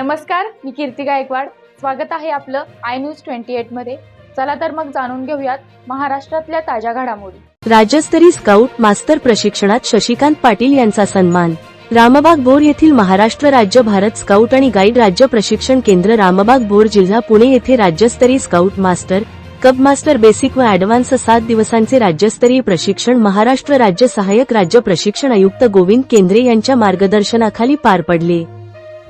नमस्कार मी कीर्ती गायकवाड. स्वागत आहे आपलं आय न्यूज ट्वेंटी एटमध्ये. चला तर मग जाणून घेऊयात महाराष्ट्रातल्या ताज्या घडामोडी. राज्यस्तरीय स्काउट मास्तर प्रशिक्षणात शशिकांत पाटील यांचा सन्मान. रामबाग बोर येथील महाराष्ट्र राज्य भारत स्काउट आणि गाईड राज्य प्रशिक्षण केंद्र रामबाग बोर जिल्हा पुणे येथे राज्यस्तरीय scout master cub master basic व ऍडव्हान्स सात दिवसांचे राज्यस्तरीय प्रशिक्षण महाराष्ट्र राज्य सहाय्यक राज्य प्रशिक्षण आयुक्त गोविंद केंद्रे यांच्या मार्गदर्शनाखाली पार पडले.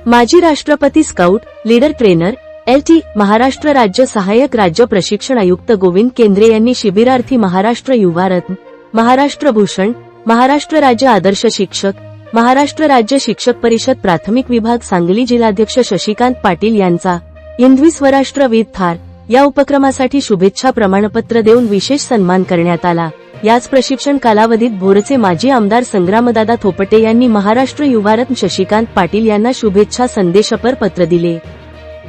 माजी राष्ट्रपती scout leader trainer L T Maharashtra राज्य सहाय्यक राज्य प्रशिक्षण आयुक्त गोविंद केंद्रे यांनी शिबिरार्थी महाराष्ट्र युवा रत्न महाराष्ट्र भूषण महाराष्ट्र राज्य आदर्श शिक्षक महाराष्ट्र राज्य शिक्षक परिषद प्राथमिक विभाग सांगली जिल्हाध्यक्ष शशिकांत पाटील यांचा हिंदवी स्वराष्ट्रविद थार या उपक्रमासाठी शुभेच्छा प्रमाणपत्र देऊन विशेष सन्मान करण्यात आला. याच प्रशिक्षण कालावधीत भोरचे माजी आमदार संग्रामदादा थोपटे यांनी महाराष्ट्र युवारत्न शशिकांत पाटील यांना शुभेच्छा संदेशपर पत्र दिले.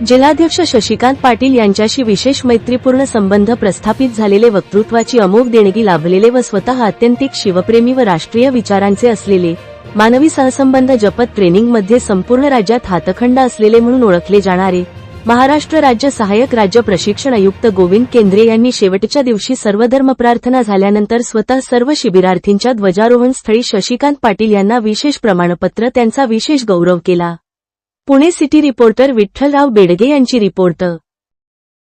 जिल्हाध्यक्ष शशिकांत पाटील यांच्याशी विशेष मैत्रीपूर्ण संबंध प्रस्थापित झालेले वक्तृत्वाची अमोघ देणगी लाभलेले व स्वतः अत्यंतिक शिवप्रेमी व राष्ट्रीय विचारांचे असलेले मानवी सहसंबंध जपत ट्रेनिंगमध्ये संपूर्ण राज्यात हातखंड असलेले म्हणून ओळखले जाणारे महाराष्ट्र राज्य सहाय्यक राज्य प्रशिक्षण आयुक्त गोविंद केंद्रे यांनी शेवटच्या दिवशी सर्वधर्म प्रार्थना झाल्यानंतर स्वतः सर्व शिबिरार्थींच्या ध्वजारोहण स्थळी शशिकांत पाटील यांना विशेष प्रमाणपत्र त्यांचा विशेष गौरव केला. पुणे सिटी रिपोर्टर विठ्ठलराव बेडगे यांची रिपोर्ट